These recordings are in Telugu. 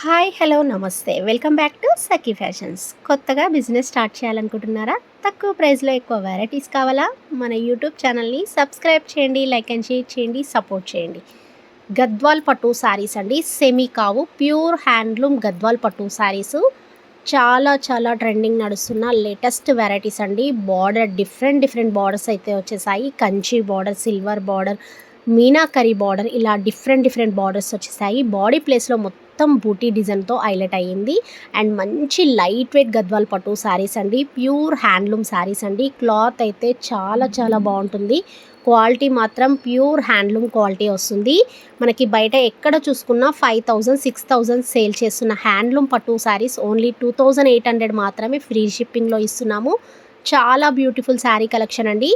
హాయ్ హలో నమస్తే. Welcome back to Sakhi fashions. కొత్తగా బిజినెస్ స్టార్ట్ చేయాలనుకుంటున్నారా? తక్కువ ప్రైస్లో ఎక్కువ వెరైటీస్ కావాలా? మన యూట్యూబ్ ఛానల్ని సబ్స్క్రైబ్ చేయండి లైక్ అండ్ షేర్ చేయండి సపోర్ట్ చేయండి. గద్వాల్ పట్టు శారీస్ అండి. సెమీ కావు ప్యూర్ హ్యాండ్లూమ్ గద్వాల్ పట్టు శారీస్ చాలా చాలా ట్రెండింగ్ నడుస్తున్న లేటెస్ట్ వెరైటీస్ అండి. బార్డర్ డిఫరెంట్ డిఫరెంట్ బార్డర్స్ అయితే వచ్చేసాయి. Kanchi border silver border meenakari border ఇలా డిఫరెంట్ డిఫరెంట్ బార్డర్స్ వచ్చేసాయి. బాడీ ప్లేస్లో మొత్తం మొత్తం బూటీ డిజైన్తో హైలైట్ అయ్యింది. అండ్ మంచి లైట్ వెయిట్ గద్వాల్ పట్టు శారీస్ అండి. ప్యూర్ హ్యాండ్లూమ్ శారీస్ అండి. క్లాత్ అయితే చాలా చాలా బాగుంటుంది. క్వాలిటీ మాత్రం ప్యూర్ హ్యాండ్లూమ్ క్వాలిటీ వస్తుంది. మనకి బయట ఎక్కడ చూసుకున్నా five thousand six thousand sale చేస్తున్న హ్యాండ్లూమ్ పట్టు saris only two thousand eight hundred మాత్రమే ఫ్రీ షిప్పింగ్లో ఇస్తున్నాము. చాలా బ్యూటిఫుల్ శారీ కలెక్షన్ అండి.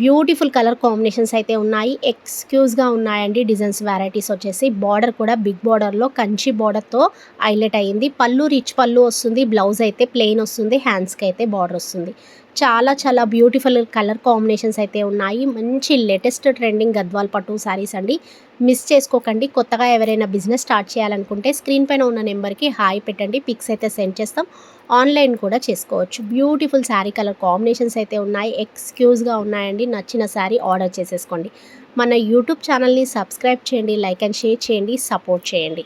బ్యూటిఫుల్ కలర్ కాంబినేషన్స్ అయితే ఉన్నాయి. ఎక్స్క్యూజ్గా ఉన్నాయండి. డిజైన్స్ వెరైటీస్ వచ్చేసి బార్డర్ కూడా బిగ్ బార్డర్లో కంచి బార్డర్తో హైలైట్ అయ్యింది. పళ్ళు రిచ్ పళ్ళు వస్తుంది. బ్లౌజ్ అయితే ప్లెయిన్ వస్తుంది. హ్యాండ్స్కి అయితే బార్డర్ వస్తుంది. చాలా చాలా బ్యూటిఫుల్ కలర్ కాంబినేషన్స్ అయితే ఉన్నాయి. మంచి లేటెస్ట్ ట్రెండింగ్ గద్వాల్ పట్టు శారీస్ అండి. మిస్ చేసుకోకండి. కొత్తగా ఎవరైనా బిజినెస్ స్టార్ట్ చేయాలనుకుంటే స్క్రీన్ పైన ఉన్న నెంబర్కి హాయ్ పెట్టండి. పిక్స్ అయితే సెండ్ చేస్తాం. ఆన్లైన్ కూడా చేసుకోవచ్చు. బ్యూటిఫుల్ శారీ కలర్ కాంబినేషన్స్ అయితే ఉన్నాయి. ఎక్స్క్యూజ్గా ఉన్నాయండి. నచ్చిన శారీ ఆర్డర్ చేసేసుకోండి. మన యూట్యూబ్ ఛానల్ని సబ్స్క్రైబ్ చేయండి. లైక్ అండ్ షేర్ చేయండి. సపోర్ట్ చేయండి.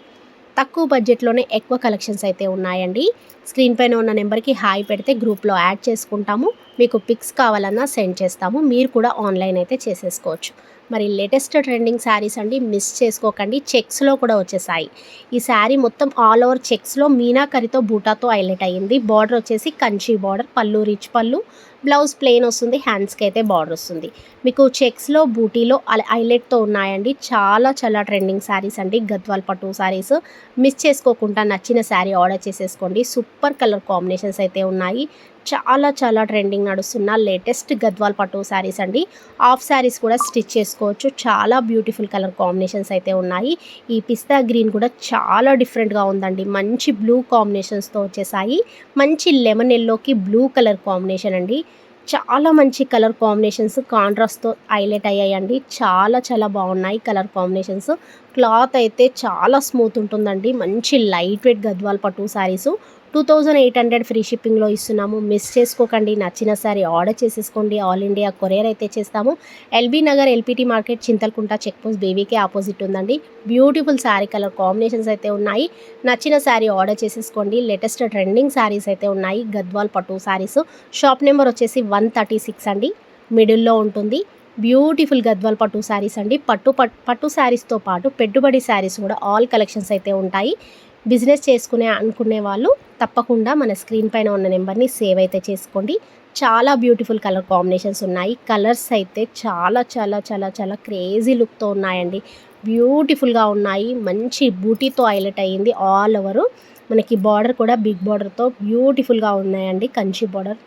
తక్కువ బడ్జెట్లోనే ఎక్కువ కలెక్షన్స్ అయితే ఉన్నాయండి. స్క్రీన్ పైన ఉన్న నెంబర్కి హాయ్ పెడితే గ్రూప్లో యాడ్ చేసుకుంటాము. మీకు పిక్స్ కావాలన్నా సెండ్ చేస్తాము. మీరు కూడా ఆన్లైన్ అయితే చేసేసుకోవచ్చు. మరి లేటెస్ట్ ట్రెండింగ్ శారీస్ అండి మిస్ చేసుకోకండి. చెక్స్లో కూడా వచ్చేసాయి. ఈ శారీ మొత్తం ఆల్ ఓవర్ చెక్స్లో మీనాకరితో బూటాతో హైలైట్ అయ్యింది బార్డర్ వచ్చేసి కంచి బార్డర్ పళ్ళు రిచ్ పళ్ళు. బ్లౌజ్ ప్లెయిన్ వస్తుంది హ్యాండ్స్కి అయితే బార్డర్ వస్తుంది. మీకు చెక్స్లో బూటీలో హైలైట్తో ఉన్నాయండి. చాలా చాలా ట్రెండింగ్ శారీస్ అండి. గద్వాల్ పట్టు శారీస్. మిస్ చేసుకోకుండా నచ్చిన శారీ ఆర్డర్ చేసేసుకోండి. సూపర్ కలర్ కాంబినేషన్స్ అయితే ఉన్నాయి. చాలా చాలా ట్రెండింగ్ నడుస్తున్న లేటెస్ట్ గద్వాల్ పట్టు శారీస్ అండి. ఆఫ్ శారీస్ కూడా స్టిచ్ చేసుకోవచ్చు. చాలా బ్యూటిఫుల్ కలర్ కాంబినేషన్స్ అయితే ఉన్నాయి. ఈ పిస్తా గ్రీన్ కూడా చాలా డిఫరెంట్గా ఉందండి. మంచి బ్లూ కాంబినేషన్స్తో వచ్చేసాయి. మంచి లెమన్ ఎల్లోకి బ్లూ కలర్ కాంబినేషన్ అండి. చాలా మంచి కలర్ కాంబినేషన్స్ కాంట్రాస్ట్తో హైలైట్ అయ్యాయండి. చాలా చాలా బాగున్నాయి కలర్ కాంబినేషన్స్. క్లాత్ అయితే చాలా స్మూత్ ఉంటుందండి. మంచి లైట్ వెయిట్ గద్వాల్ పట్టు saris. Two thousand eight hundred free షిప్పింగ్లో ఇస్తున్నాము. మిస్ చేసుకోకండి. నచ్చిన సారీ ఆర్డర్ చేసేసుకోండి. ఆల్ ఇండియా కొరియర్ అయితే చేస్తాము. L B Nagar L P T market Chintalkunta check post బేబీకే opposite ఉందండి. బ్యూటిఫుల్ శారీ కలర్ కాంబినేషన్స్ అయితే ఉన్నాయి. నచ్చిన శారీ ఆర్డర్ చేసేసుకోండి. లేటెస్ట్ ట్రెండింగ్ శారీస్ అయితే ఉన్నాయి. గద్వాల్ పట్టు శారీస్ షాప్ నెంబర్ వచ్చేసి వన్ థర్టీ సిక్స్ అండి. మిడిల్లో ఉంటుంది. బ్యూటిఫుల్ గద్వాల్ పట్టు శారీస్ అండి. పట్టు పట్టు శారీస్తో పాటు పెట్టుబడి శారీస్ కూడా ఆల్ కలెక్షన్స్ అయితే ఉంటాయి. బిజినెస్ చేసుకునే అనుకునే వాళ్ళు తప్పకుండా మన స్క్రీన్ పైన ఉన్న నెంబర్ని సేవ్ అయితే చేసుకోండి. చాలా బ్యూటిఫుల్ కలర్ కాంబినేషన్స్ ఉన్నాయి. కలర్స్ అయితే చాలా చాలా చాలా చాలా క్రేజీ లుక్తో ఉన్నాయండి. బ్యూటిఫుల్గా ఉన్నాయి. మంచి బూటీతో హైలైట్ అయ్యింది. All over. మనకి బార్డర్ కూడా బిగ్ బార్డర్తో బ్యూటిఫుల్గా ఉన్నాయండి. కంచి బార్డర్.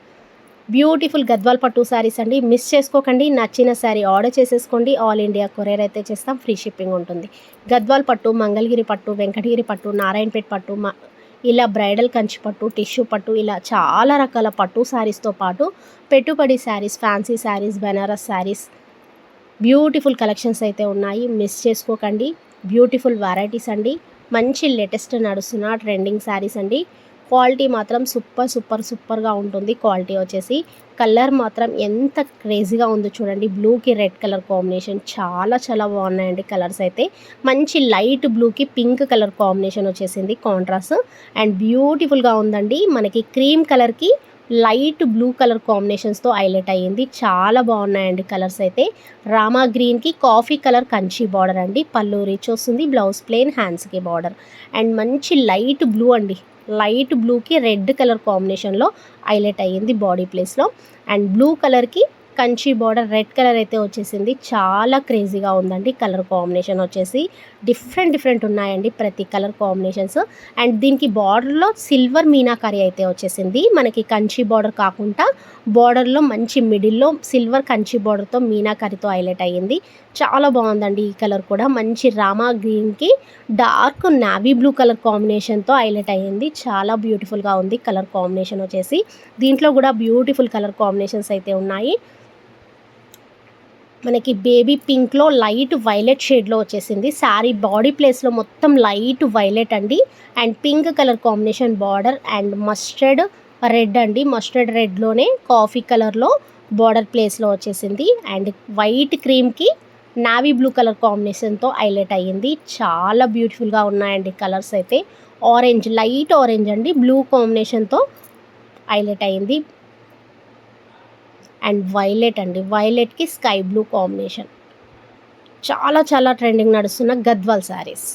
బ్యూటిఫుల్ గద్వాల్ పట్టు శారీస్ అండి. మిస్ చేసుకోకండి. నచ్చిన శారీ ఆర్డర్ చేసేసుకోండి. ఆల్ ఇండియా కొరియర్ అయితే చేస్తాం. ఫ్రీ షిప్పింగ్ ఉంటుంది. గద్వాల్ పట్టు మంగళగిరి పట్టు వెంకటగిరి పట్టు నారాయణపేట పట్టు ఇలా బ్రైడల్ కంచి పట్టు టిష్యూ పట్టు ఇలా చాలా రకాల పట్టు శారీస్తో పాటు పెట్టుబడి saris fancy saris Banaras saris beautiful collections అయితే ఉన్నాయి. మిస్ చేసుకోకండి. బ్యూటిఫుల్ వెరైటీస్ అండి. మంచి లేటెస్ట్ నడుస్తున్న ట్రెండింగ్ శారీస్ అండి. క్వాలిటీ మాత్రం సూపర్ సూపర్ సూపర్గా ఉంటుంది. క్వాలిటీ వచ్చేసి కలర్ మాత్రం ఎంత క్రేజీగా ఉందో చూడండి. బ్లూకి రెడ్ కలర్ కాంబినేషన్ చాలా చాలా బాగున్నాయండి కలర్స్ అయితే. మంచి లైట్ బ్లూకి పింక్ కలర్ కాంబినేషన్ వచ్చేసింది కాంట్రాస్ట్. అండ్ బ్యూటిఫుల్గా ఉందండి. మనకి క్రీమ్ కలర్కి లైట్ బ్లూ కలర్ కాంబినేషన్స్తో హైలైట్ అయ్యింది. చాలా బాగున్నాయండి కలర్స్ అయితే. రామా గ్రీన్కి కాఫీ కలర్ కంచి బార్డర్ అండి. పళ్ళు చూస్తుంది వస్తుంది. బ్లౌజ్ ప్లెయిన్ హ్యాండ్స్కి బార్డర్. అండ్ మంచి లైట్ బ్లూ అండి. లైట్ బ్లూకి రెడ్ కలర్ కాంబినేషన్లో హైలైట్ అయ్యింది బాడీ ప్లేస్లో. అండ్ బ్లూ కలర్కి కంచి బార్డర్ రెడ్ కలర్ అయితే వచ్చేసింది. చాలా క్రేజీగా ఉందండి. కలర్ కాంబినేషన్ వచ్చేసి డిఫరెంట్ డిఫరెంట్ ఉన్నాయండి ప్రతి కలర్ కాంబినేషన్స్. అండ్ దీనికి బార్డర్లో సిల్వర్ మీనాకారి అయితే వచ్చేసింది. మనకి కంచి బార్డర్ కాకుండా బార్డర్లో మంచి మిడిల్లో సిల్వర్ కంచి బార్డర్తో మీనాకారితో హైలైట్ అయ్యింది. చాలా బాగుందండి ఈ కలర్ కూడా. మంచి రామా గ్రీన్కి డార్క్ నావీ బ్లూ కలర్ కాంబినేషన్తో హైలైట్ అయ్యింది. చాలా బ్యూటిఫుల్గా ఉంది కలర్ కాంబినేషన్ వచ్చేసి. దీంట్లో కూడా బ్యూటిఫుల్ కలర్ కాంబినేషన్స్ అయితే ఉన్నాయి. మనకి బేబీ పింక్లో లైట్ వైలెట్ షేడ్లో వచ్చేసింది. శారీ బాడీ ప్లేస్లో మొత్తం లైట్ వైలెట్ అండి. And pink colour combination border and mustard red అండి. మస్టర్డ్ రెడ్లోనే కాఫీ కలర్లో బార్డర్ ప్లేస్లో వచ్చేసింది. అండ్ వైట్ క్రీమ్కి నావీ బ్లూ కలర్ కాంబినేషన్తో హైలైట్ అయ్యింది. చాలా బ్యూటిఫుల్గా ఉన్నాయండి కలర్స్ అయితే. ఆరెంజ్ లైట్ ఆరెంజ్ అండి. బ్లూ కాంబినేషన్తో హైలైట్ అయ్యింది. అండ్ వైలెట్ అండి. వైలెట్కి స్కై బ్లూ కాంబినేషన్. చాలా చాలా ట్రెండింగ్ నడుస్తున్న గద్వాల్ శారీస్